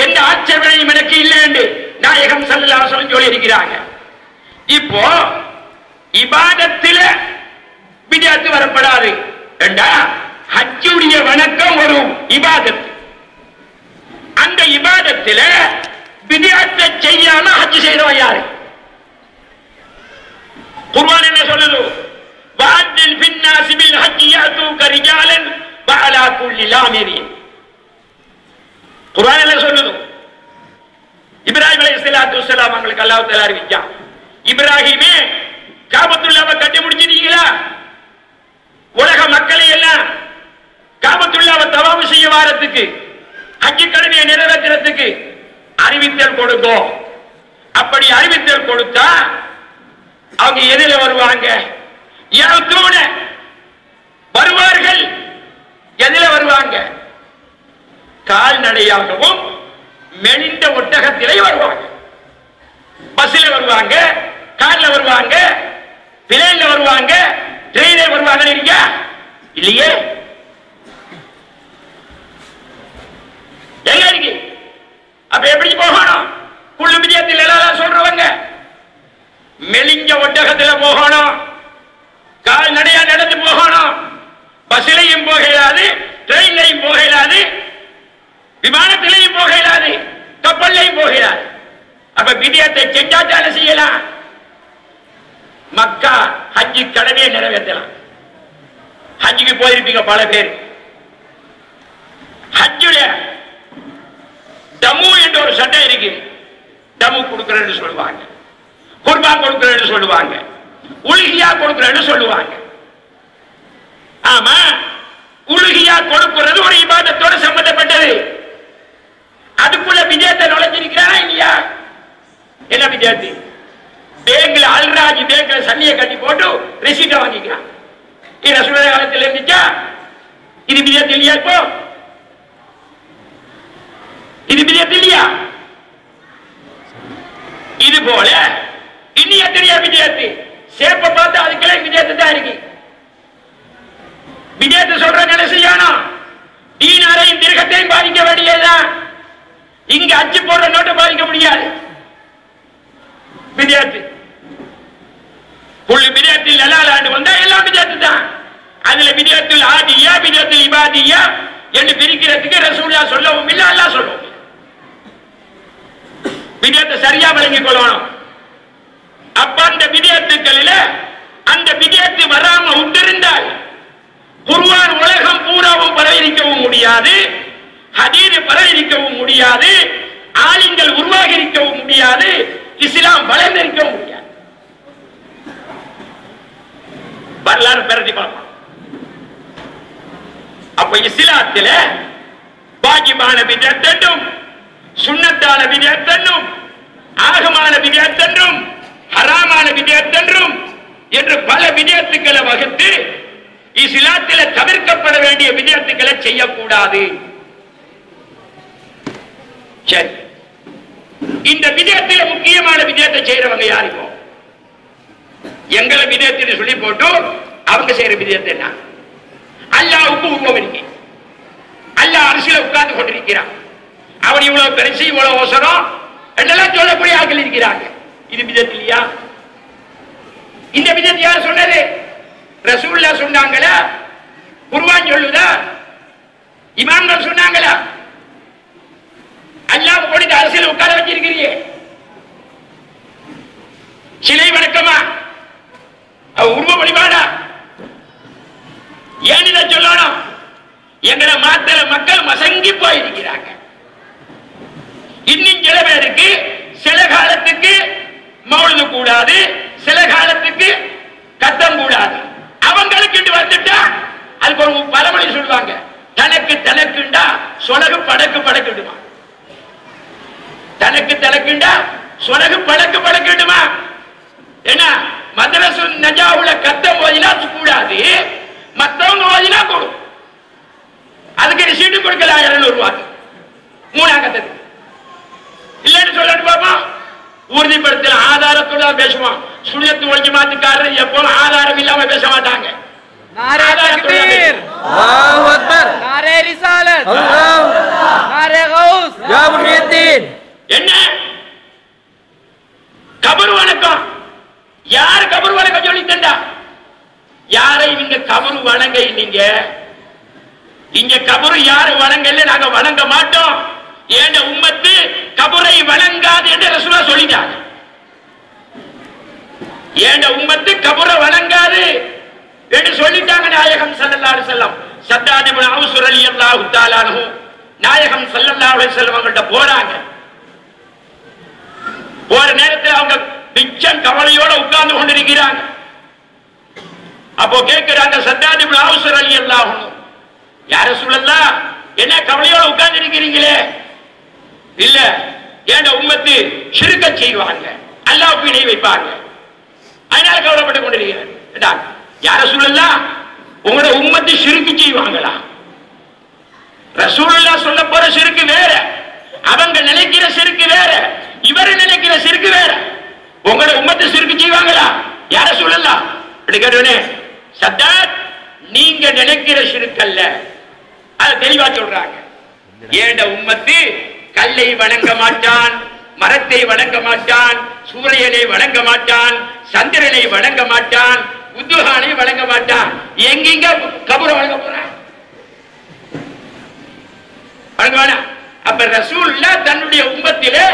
எந்த ஆட்சேபனையும் எனக்கு இல்லை என்று நாயகம் சல்லல்லாஹு சொல்லி இருக்கிறாங்க இப்போ இபாதத்தில விஜயத்து வரப்படாது. ஏண்டா? ஹஜ்ஜுடைய வணக்கம் ஒரு இபாதத்து அந்த இபாதத்தில விஜயத்தை செய்யாம ஹஜ் செய்யறவன் யாரு? குர்ஆன் என்ன சொல்லுது? வாத்தில் பின்னாசி பில் ஹஜ் யாத்தூக பாலா வஅலா குல்லி லாமிரின் குர்ஆன் என்ன சொல்லுது இப்ராஹிம் அவங்களுக்கு அல்லாஹ் அறிவிச்சான். இப்ராஹிமே காபத்துல்லாவை கட்டி முடிச்சிட்டீங்களா? உலக மக்களை எல்லாம் காபத்துல்லாவை தவாபு செய்ய வாரத்துக்கு அஞ்சு கடமையை நிறைவேற்றுறதுக்கு அறிவித்தல் கொடுக்கும் அப்படி அறிவித்தல் கொடுத்தா அவங்க எதில வருவாங்க. யாத்தூன வருவார்கள் எதில வருவாங்க. கால்நடையாகவும் மெலிந்த ஒட்டகத்திலே வருவாங்க. பஸ்ல வருவாங்க கார்ல வருவாங்க பிளேன்ல வருவாங்க ட்ரெயின்ல வருவாங்க இருக்கா இல்லையே? எங்க இருக்கு? அப்ப எப்படி போகணும்? குள்ளு விஜயத்தில் எல்லாம் சொல்றவங்க. மெலிஞ்ச ஒட்டகத்துல போகணும். கால்நடையா நடந்து போகணும். பஸ்லையும் போக இயலாது ட்ரெயின்லையும் போக இயலாது விமானத்திலையும் போக இயலாது கப்பல்லையும் போக இயலாது. அப்ப விஜயத்தை செஞ்சாச்சால செய்யலாம். மக்கா ஹஜ்ஜி கடமையை நிறைவேற்றலாம். ஹஜ்ஜுக்கு போயிருப்பீங்க பல பேர். ஹஜ்ஜுல தமு என்ற ஒரு சட்டம் இருக்கு. தமு கொடுக்கிறேன்னு சொல்லுவாங்க. குர்பா கொடுக்கிறேன்னு சொல்லுவாங்க. உலகியா கொடுக்கிறேன்னு சொல்லுவாங்க. ஆமா உலகியா கொடுக்கிறது ஒரு இபாதத்தோட சம்பந்தப்பட்டது. அதுக்குள்ள விஜயத்தை நுழைஞ்சிருக்கிறானா இல்லையா? என்ன வித்தியார்த்தி பேங்க்ல அல்ராஜ் பேங்க்ல சன்னியை கட்டி போட்டு ரெசீட்டை வாங்கிக்கிறான் இது ரசூல காலத்தில் இருந்துச்சா? இது வித்தியார்த்தி இல்லையா இப்போ? இது வித்தியார்த்தி இல்லையா? இது போல இனி எத்தனையா விஜயத்து? சேப்ப பார்த்து அதுக்குள்ள விஜயத்து தான் இருக்கு. விஜயத்தை சொல்ற என்ன செய்யணும் தீனாரையும் திருகத்தையும் பாதிக்க வேண்டியதுதான். இங்க அச்சு போடுற நோட்டை பாதிக்க முடியாது விஜயத்து புள்ளி விஜயத்தில் நல்லாண்டு வந்தா எல்லாம் விஜயத்து தான் அதுல விஜயத்தில் ஆதியா விஜயத்தில் இபாதியா என்று பிரிக்கிறதுக்கு ரசூல்லா சொல்லவும் இல்லை அல்லா சொல்லவும் விதத்தை சரியா விளங்கிக் கொள்ளணும். அப்ப அந்த விதத்துக்களில அந்த விதத்து வராம விட்டிருந்தால் குருவான் உலகம் பூராவும் பரவிருக்கவும் முடியாது ஹதீது பரவிருக்கவும் முடியாது ஆலிங்கள் உருவாகி இருக்கவும் முடியாது இஸ்லாம் வளர்ந்திருக்கவும் முடியாது. வரலாறு பிரதி பார்ப்போம். அப்ப இஸ்லாத்தில வாஜிபான விதத்தென்றும் சுண்ணத்தான விதத்தென்றும் ஆகமான விதத்தென்றும் ஹராமான விதத்தென்றும் என்று பல விதத்துக்களை வகுத்து இஸ்லாத்தில தவிர்க்கப்பட வேண்டிய விதத்துக்களை செய்யக்கூடாது. சரி. இந்த விஜயத்தில் முக்கியமான விஜயத்தை செய்யறவங்க யாருக்கும் எங்களை விதயத்தில் சொல்லி போட்டு அவங்க செய்யற விதயத்தை என்ன? அல்லாவுக்கு உருவம் இருக்கு. அரசியல உட்கார்ந்து கொண்டிருக்கிறான். அவன் இவ்வளவு பெருசு இவ்வளவு அவசரம் என்றெல்லாம் சொல்லக்கூடிய ஆட்கள் இருக்கிறாங்க. இது விதத்திலையா இந்த விதத்தை யார் சொன்னது? ரசூல்லா சொன்னாங்களா? குருவான் சொல்லுதா? இமாம்கள் சொன்னாங்களா? அல்லாஹ் கொடுத்து அரசியல் உட்கார வச்சிருக்கிறீ சிலை வணக்கமா? உருவ வழிபாடா? ஏன் இதை சொல்லணும்? எங்களை மாத்திர மக்கள் மசங்கி போயிருக்கிறாங்க. இன்னும் சில பேருக்கு சில காலத்துக்கு மௌழுது கூடாது சில காலத்துக்கு கத்தம் கூடாது. அவங்களுக்கு வந்துட்டா அதுக்கு ஒரு பழமொழி சொல்லுவாங்க. தனக்கு தனக்குண்டா சொலகு படக்கு படக்கிடுமா தனக்கு தனக்குண்டா சொலகு படக்கு படக்கிடுமா என்ன மதரசு நஜாவுல கத்த ஓதினா கூடாது மத்தவங்க ஓதினா கூடும் அதுக்கு ரிசீட்டு கொடுக்கலாம் இருநூறு ரூபாய்க்கு மூணாம் கத்தத்துக்கு இல்லைன்னு சொல்லிட்டு பாப்பா உறுதிப்படுத்தல ஆதாரத்தோட பேசுவான் சுழியத்து ஒழிஞ்சு மாத்துக்காரர் எப்பவும் ஆதாரம் இல்லாம பேச மாட்டாங்க. ஆதாரத்தோட பேசுவான் வணங்க நீங்க. இங்க கபரு யாரு வணங்கல நாங்க வணங்க மாட்டோம். ஏண்ட உம்மத்து கபரை வணங்காது என்று ரசூலா சொல்லிட்டாங்க. ஏண்ட உம்மத்து கபரை வணங்காது என்று சொல்லிட்டாங்க நாயகம் ஸல்லல்லாஹு செல்லம் வஸல்லம். சத்தாத் இப்னு அவுஸ் நாயகம் ஸல்லல்லாஹு செல்லம் அவங்கள்ட்ட போறாங்க போற நேரத்தில் அவங்க பிச்சம் கவலையோட உட்கார்ந்து கொண்டிருக்கிறாங்க. அப்போ கேட்கிறாங்க சத்தாதி அவசர அலி எல்லாம் யார சொல்லலாம் என்ன கவலையோட உட்கார்ந்து இருக்கிறீங்களே? இல்ல. ஏண்ட உம்மத்து சிறுக்க செய்வாங்க. அல்லாஹ் இணை வைப்பாங்க. அதனால கவலைப்பட்டு கொண்டிருக்கிறேன் யார சொல்லலாம் உங்களோட உம்மத்து சிறுக்கு செய்வாங்களா? ரசூலுல்லா சொல்ல போற சிறுக்கு வேற. அவங்க நினைக்கிற சிறுக்கு வேற. இவர் நினைக்கிற சிறுக்கு வேற. உங்களோட உம்மத்து சிறுக்கு செய்வாங்களா? யார சொல்லலாம் அப்படி கேட்டவனே சத்தாத் நீங்க நினைக்கிற சிறுக்கல்ல. அத தெளிவா சொல்றாங்க. ஏண்ட உம்மத்து கல்லை வணங்க மாட்டான் மரத்தை வணங்க மாட்டான் சூரியனை வணங்க மாட்டான் சந்திரனை வணங்க மாட்டான் உத்துகானை வணங்க மாட்டான். எங்கெங்க கபூர வழங்க போறான் அப்ப ரசூல்ல தன்னுடைய உம்மத்திலே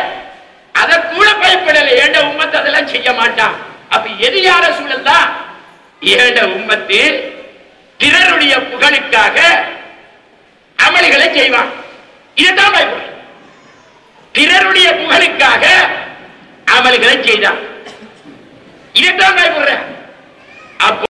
அதை கூட பயப்படல. ஏண்ட உம்மத்து அதெல்லாம் செய்ய மாட்டான். அப்ப எது யார தான் ஏண்ட உம்மத்து பிறருடைய புகழுக்காக அமல்களை செய்வான். இதுதான் பயப்படும் பிறருடைய புகழுக்காக அமல்களை செய்தான். இதுதான் பயப்படுற அப்போ